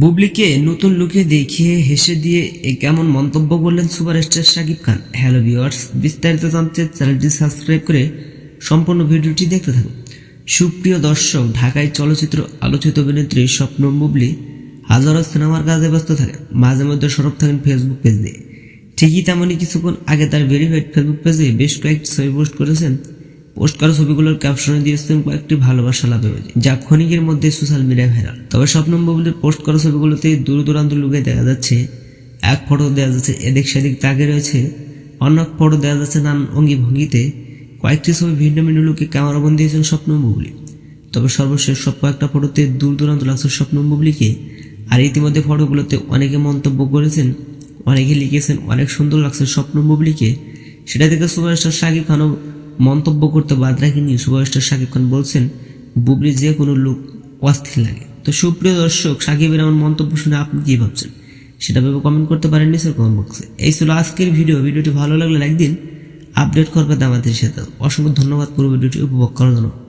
বুবলিকে নতুন লুকে দেখিয়ে হেসে দিয়ে এ কেমন মন্তব্য করলেন superstar Shakib Khan. Hello viewers, বিস্তারিত জানতে চ্যানেলটি সাবস্ক্রাইব করে সম্পূর্ণ ভিডিওটি দেখতে থাকুন। সুপ্রিয় দর্শক, ঢাকায় চলচ্চিত্র আলোচিত অভিনেত্রী স্বপ্ন বুবলি হাজারো সিনেমার কাজে ব্যস্ত থাকেন। মাঝে মধ্যে সরব থাকেন ফেসবুক পেজ দিয়ে। ঠিকই তেমনই কিছুক্ষণ আগে তার ভেরিফাইড ফেসবুক পেজে বেশ কয়েকটি ছবি পোস্ট করেছেন। পোস্ট করা ছবিগুলোর ক্যাপশনে দিয়েছেন কয়েকটি ভালোবাসা লাভ emoji, যা ক্ষণিকের মধ্যে সোশ্যাল মিডিয়ায় ভাইরাল। তবে স্বপ্নম বুবলির পোস্ট করা ছবিগুলোতে দূর দূরান্ত লুকে দেখা যাচ্ছে এক ফটো দেওয়া যাচ্ছে এদিক সেদিক তাকে রয়েছে অন্য ফটো দেওয়া যাচ্ছে নানান অঙ্গি ভঙ্গিতে কয়েকটি ছবি ভিন্ন ভিন্ন লুকে ক্যামেরাবন্দি দিয়েছেন স্বপ্নম বুবলি তবে সর্বশেষ সব কয়েকটা ফটোতে দূর দূরান্ত লাগছে স্বপ্নম বুবলিকে আর ইতিমধ্যে ফটোগুলোতে অনেকে মন্তব্য করেছেন অনেকে লিখেছেন অনেক সুন্দর লাগছে স্বপ্ন বুবলিকে সেটা থেকে সুপারস্টার শাকিব খানও মন্তব্য করতে বাদ রাখেনি সুপারস্টার শাকিব খান বলছেন, বুবলি যে কোনো লোক অস্থির লাগে। তো সুপ্রিয় দর্শক সাকিবের এমন মন্তব্য শুনে আপনি কী ভাবছেন? সেটা ভেবে কমেন্ট করতে পারেন নিচের কমেন্ট বক্সে এই ছিল আজকের ভিডিও ভিডিওটি ভালো লাগলে একদিন দিন। আপডেট করবে আমাদের সাথে অসংখ্য ধন্যবাদ। পুরো ভিডিওটি উপভোগ করার জন্য।